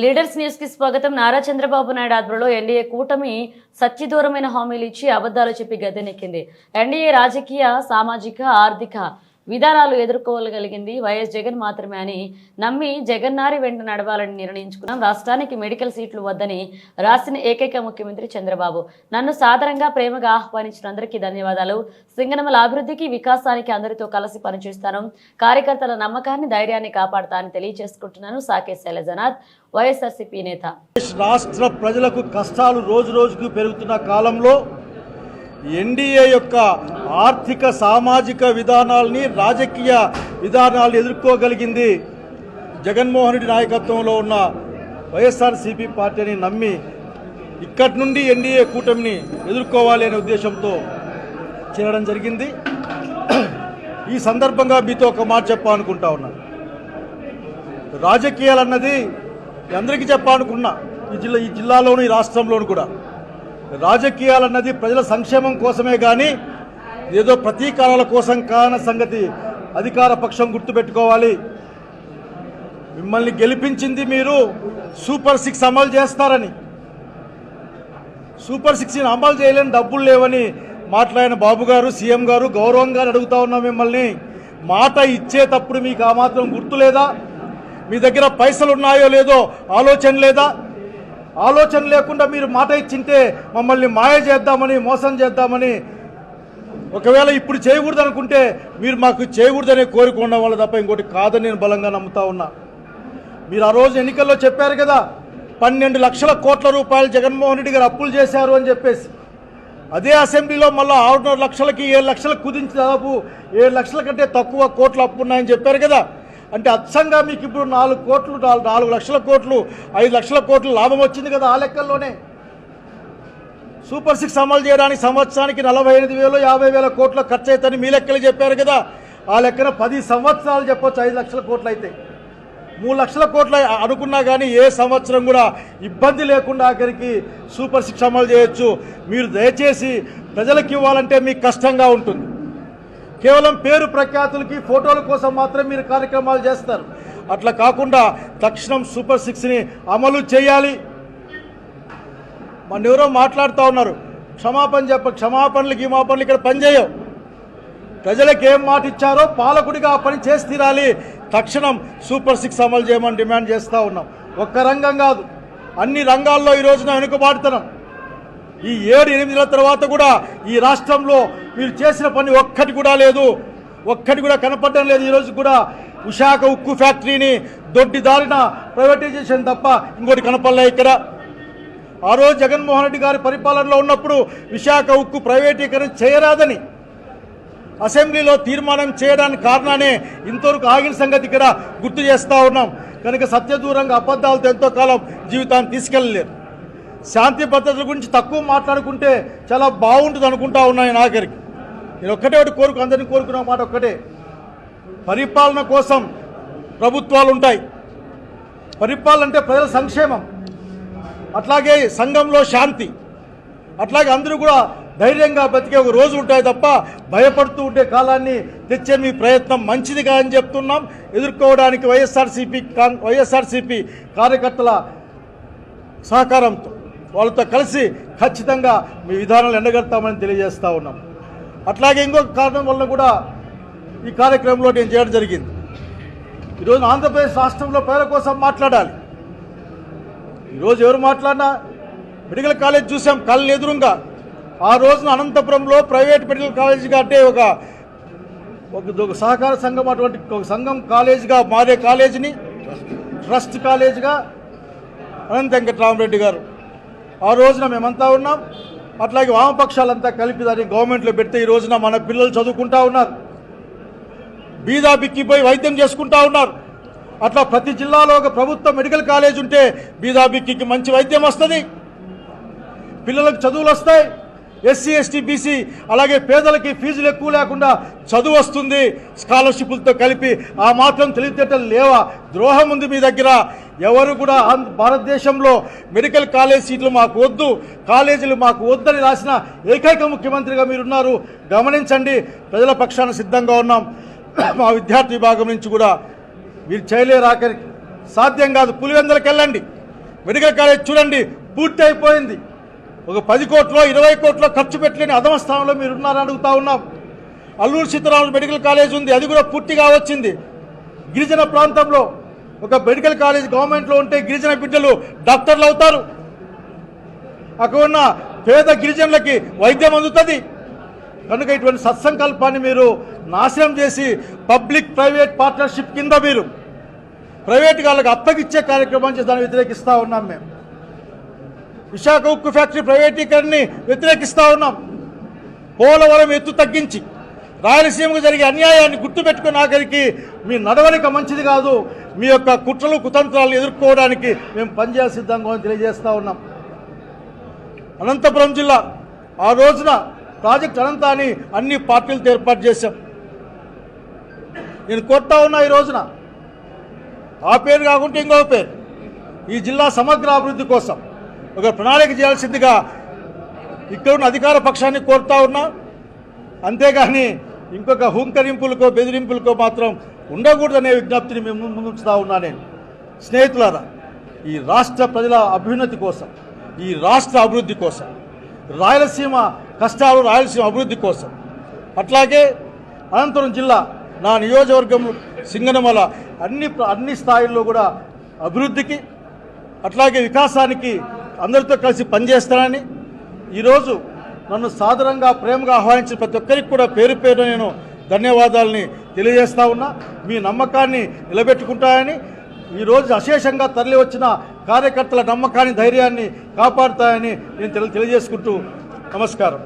Leaders న్యూస్కి స్వాగతం. నారా చంద్రబాబు నాయుడు ఆధ్వర్యంలో ఎన్డీఏ కూటమి సత్యదూరమైన హామీలు ఇచ్చి అబద్ధాలు చెప్పి గద్దెనెక్కింది. ఎన్డీఏ రాజకీయ సామాజిక ఆర్థిక విధానాలు ఎదుర్కోగలిగింది వైఎస్ జగన్ మాత్రమే అని నమ్మి జగన్నారి వెంట నడవాలని నిర్ణయించుకున్నాం. రాష్ట్రానికి మెడికల్ సీట్లు వద్దని రాసిన ఏకైక ముఖ్యమంత్రి చంద్రబాబు. నన్ను సాధారణంగా ప్రేమగా ఆహ్వానించిన అందరికీ ధన్యవాదాలు. సింగనమల అభివృద్ధికి వికాసానికి అందరితో కలిసి పనిచేస్తాను. కార్యకర్తల నమ్మకాన్ని ధైర్యాన్ని కాపాడతా అని తెలియజేసుకుంటున్నాను. సాకే శైలజనాథ్ వైఎస్ఆర్సీపీ నేత. రాష్ట్ర ప్రజలకు కష్టాలు రోజు రోజుకు పెరుగుతున్న కాలంలో ఎన్డీఏ యొక్క ఆర్థిక సామాజిక విధానాల్ని రాజకీయ విధానాలను ఎదుర్కోగలిగింది జగన్మోహన్ రెడ్డి నాయకత్వంలో ఉన్న వైఎస్ఆర్సీపీ పార్టీని నమ్మి ఇక్కడి నుండి ఎన్డీఏ కూటమిని ఎదుర్కోవాలి అనే ఉద్దేశంతో చేరడం జరిగింది. ఈ సందర్భంగా మీతో ఒక మాట చెప్పాలనుకుంటా ఉన్నాను రాజకీయాలన్నది అందరికీ చెప్పాలనుకున్నా. ఈ జిల్లా ఈ జిల్లాలోను ఈ రాష్ట్రంలోను కూడా. రాజకీయాలు అన్నది ప్రజల సంక్షేమం కోసమే కానీ ఏదో ప్రతీకారాల కోసం కాన సంగతి అధికార పక్షం గుర్తుపెట్టుకోవాలి. మిమ్మల్ని గెలిపించింది మీరు సూపర్ సిక్స్ అమలు చేస్తారని. సూపర్ సిక్స్ అమలు చేయలేని డబ్బులు లేవని మాట్లాడిన బాబు గారు సీఎం గారు గౌరవంగా అడుగుతా ఉన్నాం మిమ్మల్ని. మాట ఇచ్చేటప్పుడు మీకు ఆ మాత్రం గుర్తు లేదా మీ దగ్గర పైసలు ఉన్నాయో లేదో ఆలోచన లేదా? ఆలోచన లేకుండా మీరు మాట ఇచ్చింటే మమ్మల్ని మాయ చేద్దామని మోసం చేద్దామని. ఒకవేళ ఇప్పుడు చేయకూడదు అనుకుంటే మీరు మాకు చేయకూడదనే కోరిక ఉండడం వల్ల తప్ప ఇంకోటి కాదని నేను బలంగా నమ్ముతా ఉన్నా. మీరు ఆ రోజు ఎన్నికల్లో చెప్పారు కదా పన్నెండు లక్షల కోట్ల రూపాయలు జగన్మోహన్ రెడ్డి గారు అప్పులు చేశారు అని చెప్పేసి. అదే అసెంబ్లీలో మళ్ళీ ఆరున్నర లక్షలకి ఏడు లక్షలకు కుదించి దాదాపు ఏడు లక్షల కంటే తక్కువ కోట్లు అప్పు ఉన్నాయని చెప్పారు కదా. అంటే అచ్చంగా మీకు ఇప్పుడు నాలుగు కోట్లు నాలుగు లక్షల కోట్లు ఐదు లక్షల కోట్లు లాభం వచ్చింది కదా ఆ లెక్కల్లోనే. సూపర్ సిక్స్ అమలు చేయడానికి సంవత్సరానికి నలభై ఎనిమిది వేలు యాభై వేల కోట్ల ఖర్చు అవుతుందని మీ లెక్కలు చెప్పారు కదా. ఆ లెక్కన పది సంవత్సరాలు చెప్పొచ్చు ఐదు లక్షల కోట్లు అయితే మూడు లక్షల కోట్ల అనుకున్నా కానీ ఏ సంవత్సరం కూడా ఇబ్బంది లేకుండా ఆఖరికి సూపర్ సిక్స్ అమలు చేయొచ్చు. మీరు దయచేసి ప్రజలకు ఇవ్వాలంటే మీకు కష్టంగా ఉంటుంది. కేవలం పేరు ప్రఖ్యాతులకి ఫోటోల కోసం మాత్రం మీరు కార్యక్రమాలు చేస్తారు. అట్లా కాకుండా తక్షణం సూపర్ సిక్స్ని అమలు చేయాలి. మన ఎవరో మాట్లాడుతూ ఉన్నారు. క్షమాపణ చెప్ప క్షమాపణలు గీమాపణలు ఇక్కడ పనిచేయవు. ప్రజలకు ఏం మాట ఇచ్చారో పాలకుడిగా ఆ పని చేసి తీరాలి. తక్షణం సూపర్ సిక్స్ అమలు చేయమని డిమాండ్ చేస్తూ ఉన్నాం. ఒక్క రంగం కాదు. అన్ని రంగాల్లో ఈ రోజున వెనుకబాటుతున్నాం ఈ ఏడు ఎనిమిది నెలల తర్వాత కూడా ఈ రాష్ట్రంలో మీరు చేసిన పని ఒక్కటి కూడా లేదు. ఒక్కటి కూడా కనపడడం లేదు. ఈరోజు కూడా విశాఖ ఉక్కు ఫ్యాక్టరీని దొడ్డి దారిన ప్రైవేటైజేషన్ తప్ప ఇంకోటి కనపడలే ఇక్కడ. ఆ రోజు జగన్మోహన్ రెడ్డి గారి పరిపాలనలో ఉన్నప్పుడు విశాఖ ఉక్కు ప్రైవేటీకరణ చేయరాదని అసెంబ్లీలో తీర్మానం చేయడానికి కారణానే ఇంతవరకు ఆగిన సంగతి ఇక్కడ గుర్తు చేస్తూ ఉన్నాం. కనుక సత్యదూరంగా అబద్ధాలతో ఎంతో కాలం జీవితాన్ని తీసుకెళ్ళలేరు. శాంతి భద్రతల గురించి తక్కువ మాట్లాడుకుంటే చాలా బాగుంటుంది అనుకుంటా ఉన్నాయి నాగరికి నేను ఒక్కటే ఒకటి కోరుకు అందరినీ కోరుకున్న మాట ఒక్కటే. పరిపాలన కోసం ప్రభుత్వాలు ఉంటాయి. పరిపాలన అంటే ప్రజల సంక్షేమం. అట్లాగే సంఘంలో శాంతి. అట్లాగే అందరూ కూడా ధైర్యంగా బతికే ఒక రోజు ఉంటాయి తప్ప భయపడుతూ ఉండే కాలాన్ని తెచ్చే మీ ప్రయత్నం మంచిదిగా అని చెప్తున్నాం. ఎదుర్కోవడానికి వైఎస్ఆర్సీపీ కాన్ వైఎస్ఆర్సీపీ కార్యకర్తల సహకారంతో. వాళ్ళతో కలిసి ఖచ్చితంగా మీ విధానాలు ఎండగడతామని తెలియజేస్తూ ఉన్నాం. అట్లాగే ఇంకొక కారణం వల్ల కూడా ఈ కార్యక్రమంలో నేను చేయడం జరిగింది. ఈరోజు ఆంధ్రప్రదేశ్ రాష్ట్రంలో పేద కోసం మాట్లాడాలి. ఈరోజు ఎవరు మాట్లాడినా మెడికల్ కాలేజ్ చూసాం కళ్ళు ఎదురుగా. ఆ రోజున అనంతపురంలో ప్రైవేట్ మెడికల్ కాలేజీగా అంటే ఒక ఒక ఒక సహకార సంఘం అటువంటి ఒక సంఘం కాలేజీగా మారే కాలేజీని ట్రస్ట్ కాలేజీగా అనంత వెంకటరామరెడ్డి గారు ఆ రోజున మేమంతా ఉన్నాం. అట్లాగే వామపక్షాలంతా కలిపి దాన్ని గవర్నమెంట్లో పెడితే ఈ రోజున మన పిల్లలు చదువుకుంటా ఉన్నారు. బీదా బిక్కిపోయి వైద్యం చేసుకుంటా ఉన్నారు. అట్లా ప్రతి జిల్లాలో ఒక ప్రభుత్వ మెడికల్ కాలేజ్ ఉంటే బీదా బిక్కికి మంచి వైద్యం వస్తుంది. పిల్లలకు చదువులు వస్తాయి. ఎస్సీ ఎస్టీ బీసీ అలాగే పేదలకి ఫీజులు ఎక్కువ లేకుండా చదువు వస్తుంది. స్కాలర్షిప్లతో కలిపి ఆ మాత్రం తెలివితేటలు లేవా? ద్రోహం ఉంది మీ దగ్గర. ఎవరు కూడా భారతదేశంలో మెడికల్ కాలేజ్ సీట్లు మాకు వద్దు. కాలేజీలు మాకు వద్దని రాసిన ఏకైక ముఖ్యమంత్రిగా మీరున్నారు. గమనించండి ప్రజల పక్షాన సిద్ధంగా ఉన్నాం. మా విద్యార్థి విభాగం నుంచి కూడా మీరు చేయలేరు ఆఖరికి సాధ్యం కాదు. పులివెందలకు వెళ్ళండి మెడికల్ కాలేజ్ చూడండి పూర్తి అయిపోయింది ఒక పది కోట్లో ఇరవై కోట్లో ఖర్చు పెట్టలేని అధమ స్థానంలో మీరు ఉన్నారని అడుగుతా ఉన్నాం. అల్లూరు సీతారామరాజు మెడికల్ కాలేజ్ ఉంది అది కూడా పూర్తిగా వచ్చింది. గిరిజన ప్రాంతంలో ఒక మెడికల్ కాలేజ్ గవర్నమెంట్లో ఉంటే గిరిజన బిడ్డలు డాక్టర్లు అవుతారు. అక్కడ ఉన్న పేద గిరిజనులకి వైద్యం అందుతుంది. కనుక ఇటువంటి సత్సంకల్పాన్ని మీరు నాశనం చేసి పబ్లిక్ ప్రైవేట్ పార్ట్నర్షిప్ కింద మీరు ప్రైవేట్ వాళ్ళకి అప్పగిచ్చే కార్యక్రమం చేసి దాన్ని వ్యతిరేకిస్తూ ఉన్నాం మేము. విశాఖ ఉక్కు ఫ్యాక్టరీ ప్రైవేటీకరణని వ్యతిరేకిస్తూ ఉన్నాం. పోలవరం ఎత్తు తగ్గించి రాయలసీమకు జరిగే అన్యాయాన్ని గుర్తుపెట్టుకుని ఆఖరికి మీ నడవడిక మంచిది కాదు. మీ యొక్క కుట్రలు కుతంత్రాలు ఎదుర్కోవడానికి మేము పనిచేయాల్సి సిద్ధంగా తెలియజేస్తూ ఉన్నాం. అనంతపురం జిల్లా ఆ రోజున ప్రాజెక్ట్ అనంతాన్ని అని అన్ని పార్టీలతో ఏర్పాటు చేశాం. నేను కొట్టా ఉన్నా ఈ రోజున. ఆ పేరు కాకుంటే ఇంకో పేరు. ఈ జిల్లా సమగ్ర అభివృద్ధి కోసం. ఒక ప్రణాళిక చేయాల్సిందిగా ఇక్కడ ఉన్న అధికార పక్షాన్ని కోరుతా ఉన్నా. అంతేగాని ఇంకొక హుంకరింపులకో బెదిరింపులకో మాత్రం ఉండకూడదనే విజ్ఞప్తిని మేము ముందుంచుతా ఉన్నా నేను. స్నేహితులారా ఈ రాష్ట్ర ప్రజల అభ్యున్నతి కోసం ఈ రాష్ట్ర అభివృద్ధి కోసం రాయలసీమ కష్టాలు రాయలసీమ అభివృద్ధి కోసం అట్లాగే అనంతపురం జిల్లా నా నియోజకవర్గం సింగనమల అన్ని అన్ని స్థాయిల్లో కూడా అభివృద్ధికి అట్లాగే వికాసానికి అందరితో కలిసి పనిచేస్తానని ఈరోజు నన్ను సాదరంగా ప్రేమగా ఆహ్వానించిన ప్రతి ఒక్కరికి కూడా పేరు పేరు నేను ధన్యవాదాలని తెలియజేస్తా ఉన్నా. మీ నమ్మకాన్ని నిలబెట్టుకుంటాయని ఈరోజు అశేషంగా తరలి వచ్చిన కార్యకర్తల నమ్మకాన్ని ధైర్యాన్ని కాపాడుతాయని నేను తెలి- తెలియజేసుకుంటూ నమస్కారం.